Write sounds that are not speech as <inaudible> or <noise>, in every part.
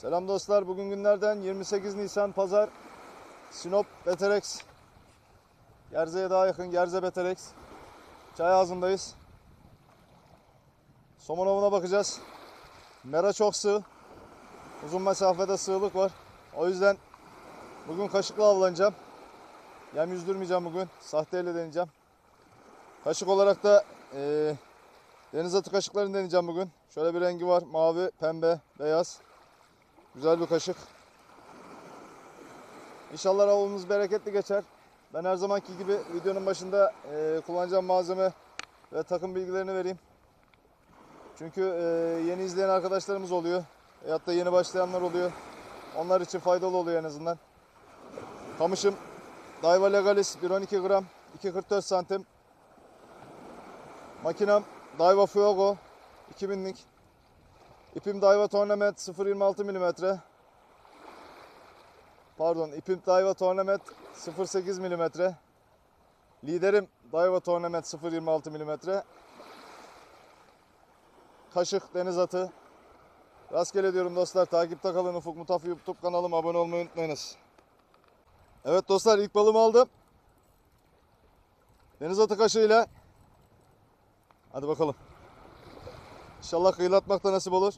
Selam dostlar. Bugün günlerden 28 Nisan Pazar. Sinop Beterex. Gerze'ye daha yakın Gerze Beterex. Çay ağzındayız. Somon avına bakacağız. Mera çok sığ. Uzun mesafede sığlık var. O yüzden bugün kaşıkla avlanacağım. Yem yüzdürmeyeceğim bugün. Sahteyle deneyeceğim. Kaşık olarak da eee deniz atı kaşıklarını deneyeceğim bugün. Şöyle bir rengi var. Mavi, pembe, beyaz. Güzel bir kaşık. İnşallah avımız bereketli geçer. Ben her zamanki gibi videonun başında eee, kullanacağım malzeme ve takım bilgilerini vereyim. Çünkü eee, yeni izleyen arkadaşlarımız oluyor. Veyahut da yeni başlayanlar oluyor. Onlar için faydalı oluyor en azından. Kamışım Daiwa Legalis 1.12 gram 2.44 santim. Makinem Daiwa Fuego 2000'lik. İpim Daiwa Tournament 0.26 mm. Pardon, ipim Daiwa Tournament 0.8 mm. Liderim Daiwa Tournament 0.26 mm. Kaşık deniz atı. Rastgele diyorum dostlar. Takipte kalın Ufuk Mutaf YouTube kanalıma abone olmayı unutmayınız. Evet dostlar ilk balımı aldım. Deniz atı kaşığıyla. Hadi bakalım. İnşallah kıyılatmak da nasip olur.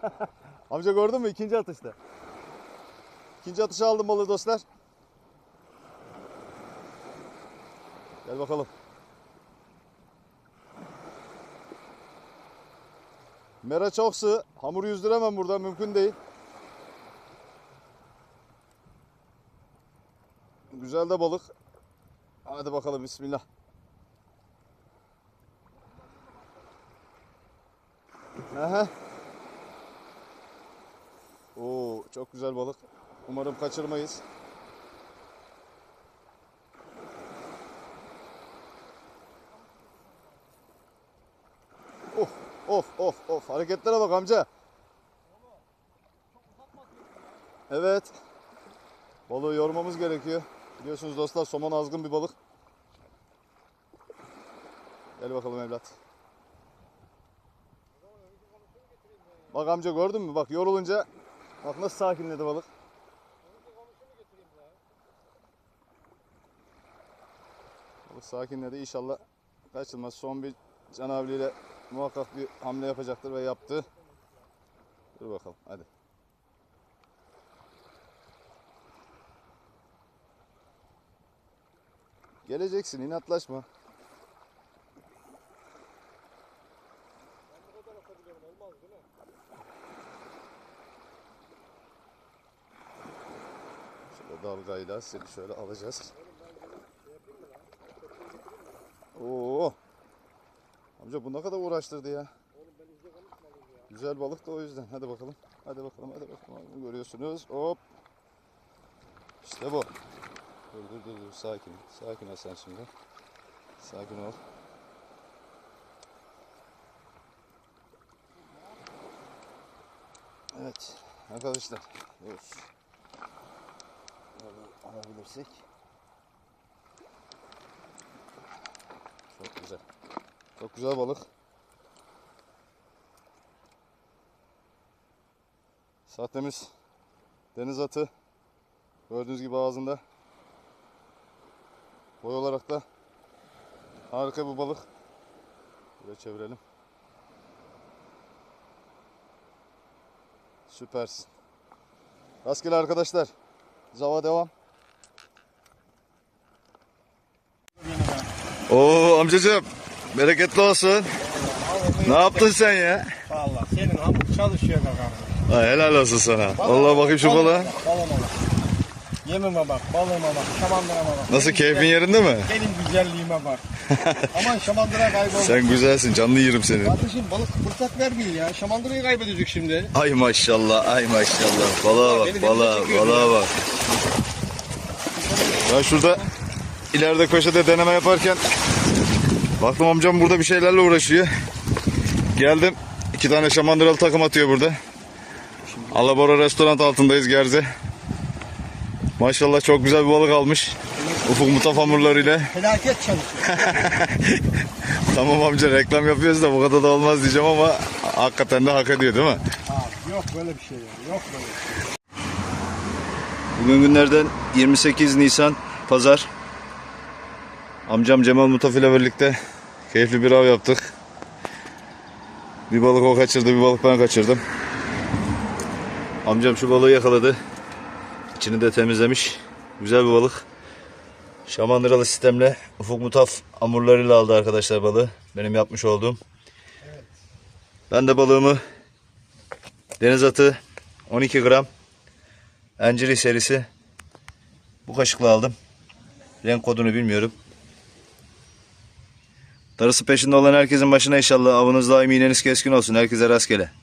<laughs> Amca gördün mü ikinci atışta? İkinci atışı aldım balığı dostlar. Gel bakalım. Mera çok sığ. Hamur yüzdüremem burada. Mümkün değil. Güzel de balık. Hadi bakalım bismillah. Aha. Oo, çok güzel balık. Umarım kaçırmayız. Of of of of hareketlere bak amca. Evet. Balığı yormamız gerekiyor. Biliyorsunuz dostlar somon azgın bir balık. Gel bakalım evlat. Bak amca gördün mü? Bak yorulunca bak nasıl sakinledi balık. Balık sakinledi. İnşallah kaçılmaz. Son bir canavliyle muhakkak bir hamle yapacaktır ve yaptı. Dur bakalım hadi. Geleceksin inatlaşma. Şöyle dalgayla seni şöyle alacağız. Oo. Amca bu ne kadar uğraştırdı ya. Güzel balık da o yüzden. Hadi bakalım. Hadi bakalım. Hadi bakalım. Görüyorsunuz. Hop. İşte bu. Dur dur dur dur. Sakin. Sakin ol sen şimdi. Sakin ol. Evet. Arkadaşlar. Dur. Alabilirsek. Çok güzel. Çok güzel balık. Sahtemiz deniz atı. Gördüğünüz gibi ağzında. Boy olarak da harika bir balık. Böyle çevirelim. Süpersin. Rastgele arkadaşlar. Zava devam. Oo amcacığım. Bereketli olsun. Ne yaptın sen ya? Valla senin hamur çalışıyor be kardeşim. Ay, helal olsun sana. Allah bakayım şu balığa. Balığıma bak. Yemime bak, balığıma bak, şamandırama bak. Nasıl Benim keyfin güzel- yerinde mi? Benim güzelliğime bak. <laughs> Aman şamandıra kaybolma. Sen güzelsin. Canlı yerim seni. Kardeşim balık fırsat vermeyin ya. Şamandırayı kaybedecek şimdi. Ay maşallah, ay maşallah. Balığa bak, balığa, balığa bak. Ben şurada ileride köşede deneme yaparken baktım amcam burada bir şeylerle uğraşıyor. Geldim. iki tane şamandıralı takım atıyor burada. Alabora restoran altındayız Gerze. Maşallah çok güzel bir balık almış. Ufuk mutaf hamurlarıyla. Felaket çalışıyor. <laughs> Tamam amca reklam yapıyoruz da bu kadar da olmaz diyeceğim ama Hakikaten de hak ediyor değil mi? Abi yok böyle bir şey ya. Yok böyle bir şey. Bugün günlerden 28 Nisan Pazar. Amcam Cemal Mutaf ile birlikte keyifli bir av yaptık. Bir balık o kaçırdı, bir balık ben kaçırdım. Amcam şu balığı yakaladı. İçini de temizlemiş. Güzel bir balık. Şamandıralı sistemle Ufuk Mutaf amurlarıyla aldı arkadaşlar balığı. Benim yapmış olduğum. Ben de balığımı deniz atı 12 gram Enciri serisi. Bu kaşıkla aldım. Renk kodunu bilmiyorum. Darısı peşinde olan herkesin başına inşallah avınız daim iğneniz keskin olsun. Herkese rastgele.